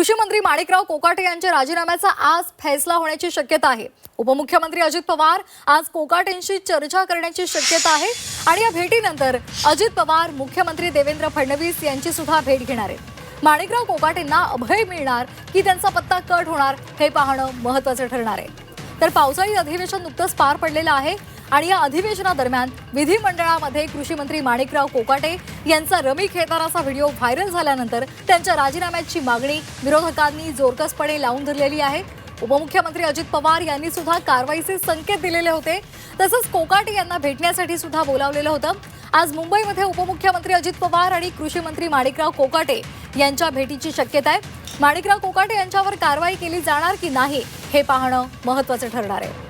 कृषी मंत्री माणिकराव कोकाटे यांच्या राजीनाम्याचा आज फैसला होण्याची शक्यता आहे. उपमुख्यमंत्री अजित पवार आज कोकाटेंशी चर्चा करण्याची शक्यता आहे आणि या भेटीनंतर अजित पवार मुख्यमंत्री देवेंद्र फडणवीस यांची सुद्धा भेट घेणार आहेत. माणिकराव कोकाटेंना अभय मिळणार की त्यांचा पत्ता कट होणार हे पाहणं महत्वाचं ठरणार आहे. तर पावसाळी अधिवेशन नुकतंच पार पडलेलं आहे आणि या अधिवेशनादरम्यान विधिमंडळामध्ये कृषी मंत्री माणिकराव कोकाटे यांचा रमी खेळतानाचा व्हिडिओ व्हायरल झाल्यानंतर त्यांच्या राजीनाम्याची मागणी विरोधकांनी जोरकसपणे लावून धरलेली आहे. उपमुख्यमंत्री अजित पवार यांनी सुद्धा कारवाईचे संकेत दिलेले होते. तसंच कोकाटे यांना भेटण्यासाठी सुद्धा बोलावलेलं होतं. आज मुंबईमध्ये उपमुख्यमंत्री अजित पवार आणि कृषी मंत्री माणिकराव कोकाटे यांच्या भेटीची शक्यता आहे. माणिकराव कोकाटे यांच्यावर कारवाई केली जाणार की नाही हे पाहणं महत्वाचं ठरणार आहे.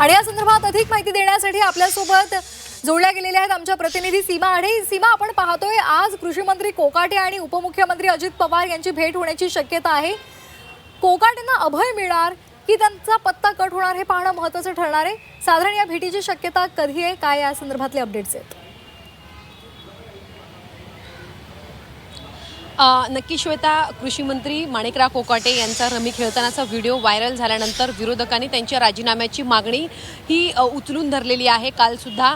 आणि या संदर्भात अधिक माहिती देण्यासाठी आपल्यासोबत जोडल्या गेलेल्या आहेत आमच्या प्रतिनिधी सीमा. आढे सीमा आपण पाहतोय आज कृषी मंत्री कोकाटे आणि उपमुख्यमंत्री अजित पवार यांची भेट होण्याची शक्यता आहे. कोकाटेंना अभय मिळणार की त्यांचा पत्ता कट होणार हे पाहणं महत्वाचं ठरणार आहे. साधारण या भेटीची शक्यता कधी आहे? काय या संदर्भातले अपडेट्स आहेत? नक्की श्वेता कृषी मंत्री माणिकराव कोकाटे यांचा रमी खेळतानाचा व्हिडिओ व्हायरल झाल्यानंतर विरोधकांनी त्यांच्या राजीनाम्याची मागणी ही उचलून धरलेली आहे. काल सुद्धा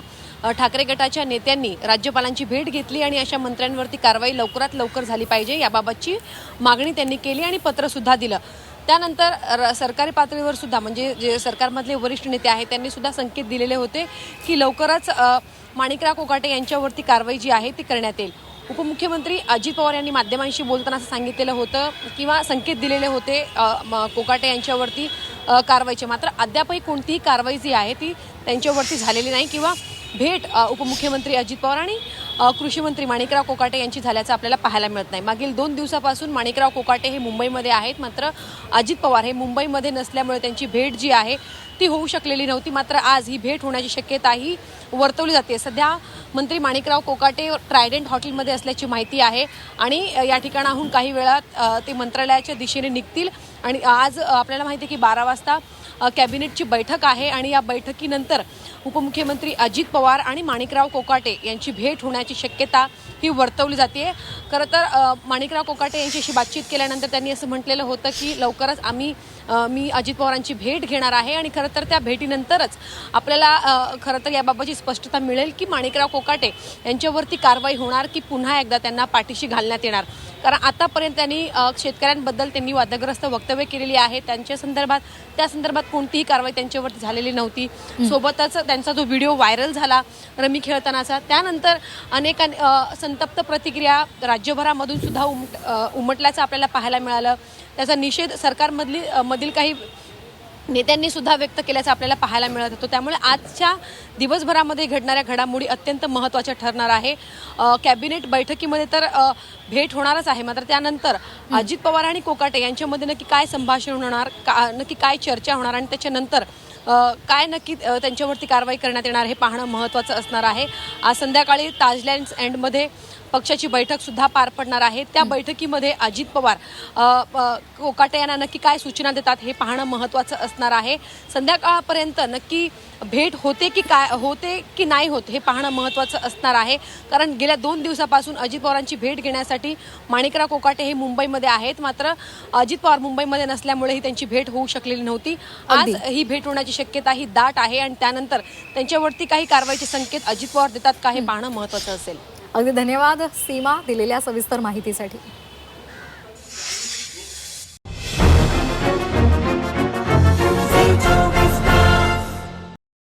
ठाकरे गटाच्या नेत्यांनी राज्यपालांची भेट घेतली आणि अशा मंत्र्यांवरती कारवाई लवकरात लवकर झाली पाहिजे याबाबतची मागणी त्यांनी केली आणि पत्र सुद्धा दिलं. त्यानंतर र- सरकारी पातळीवर सुद्धा म्हणजे जे सरकारमधले वरिष्ठ नेते आहेत त्यांनी सुद्धा संकेत दिलेले होते की लवकरच माणिकराव कोकाटे यांच्यावरती कारवाई जी आहे ती करण्यात येईल. उपमुख्यमंत्री अजित पवार यांनी माध्यमांशी बोलताना असं सांगितलेलं होतं किंवा संकेत दिलेले होते म- कोकाटे यांच्यावरती कारवाईचे. मात्र अद्यापही कोणतीही कारवाई जी आहे ती त्यांच्यावरती झालेली नाही किंवा भेट उपमुख्यमंत्री अजित पवार आणि कृषीमंत्री कृषी मंत्री माणिकराव कोकाटे यांची झाल्याचं आपल्याला पाहायला मिळत नाही. मागील दोन दिवसापासून माणिकराव कोकाटे हे मुंबईमध्ये आहेत. मात्र अजित पवार हे मुंबईमध्ये नसल्यामुळे त्यांची भेट जी आहे ती होऊ शकलेली नव्हती. मात्र आज ही भेट होण्याची शक्यताही वर्तवली जाते. सध्या मंत्री माणिकराव कोकाटे ट्रायडेंट हॉटेलमध्ये असल्याची माहिती आहे. आणि या ठिकाणाहून काही वेळात ते मंत्रालयाच्या दिशेने निघतील. आणि आज आपल्याला माहिती आहे की बारा वाजता कॅबिनेटची बैठक आहे. आणि या बैठकीनंतर उपमुख्यमंत्री अजित पवार आणि माणिकराव कोकाटे यांची भेट होण्याची शक्यता ही वर्तवली जाते. खरं तर माणिकराव कोकाटे यांच्याशी बातचीत केल्यानंतर त्यांनी असं म्हटलेलं होतं की लवकरच आम्ही मी अजित पवारांची भेट घेणार आहे आणि खरं तर त्या भेटीनंतरच आपल्याला खरं तर याबाबतची स्पष्टता मिळेल की माणिकराव कोकाटे यांच्यावरती कारवाई होणार की पुन्हा एकदा त्यांना पाठीशी घालण्यात येणार. कारण आतापर्यंत त्यांनी शेतकऱ्यांबद्दल त्यांनी वादग्रस्त वक्तव्य केलेली आहे. त्यांच्या संदर्भात त्या संदर्भात कोणतीही कारवाई त्यांच्यावरती झालेली नव्हती. सोबतच त्यांचा जो व्हिडिओ व्हायरल झाला रमी खेळतानाचा त्यानंतर अनेक संतप्त प्रतिक्रिया राज्यभरामधून सुद्धा उमट उमटल्याचं आपल्याला पाहायला मिळालं. त्याचा निषेध सरकारमधली मधील काही नेत्यांनी सुद्धा व्यक्त केल्याचं आपल्याला पाहायला मिळत होतं. त्यामुळे आजच्या दिवसभरामध्ये घडणाऱ्या घडामोडी अत्यंत महत्त्वाच्या ठरणार आहे. कॅबिनेट बैठकीमध्ये तर भेट होणारच आहे. मात्र त्यानंतर अजित पवार आणि कोकाटे यांच्यामध्ये नक्की काय संभाषण होणार का नक्की काय चर्चा होणार आणि त्याच्यानंतर काय नक्की त्यांच्यावरती कारवाई करण्यात येणार हे पाहणं महत्त्वाचं असणार आहे. आज संध्याकाळी ताजलँड्स एंडमध्ये पक्षाची बैठक सुद्धा पार पडणार आहे. त्या बैठकीमध्ये अजित पवार कोकाटे यांना नक्की काय सूचना देतात हे पाहणं महत्त्वाचं असणार आहे. संध्याकाळपर्यंत नक्की भेट होते की काय होते की नाही होत हे पाहणं महत्त्वाचं असणार आहे. कारण गेल्या दोन दिवसापासून अजित पवारांची भेट घेण्यासाठी माणिकराव कोकाटे हे मुंबईमध्ये आहेत. मात्र अजित पवार मुंबईमध्ये नसल्यामुळे ही त्यांची भेट होऊ शकलेली नव्हती. आज ही भेट होण्याची शक्यता ही दाट आहे आणि त्यानंतर त्यांच्यावरती काही कारवाईचे संकेत अजित पवार देतात का हे पाहणं महत्त्वाचं असेल. अगदी धन्यवाद सीमा दिलेल्या सविस्तर माहितीसाठी.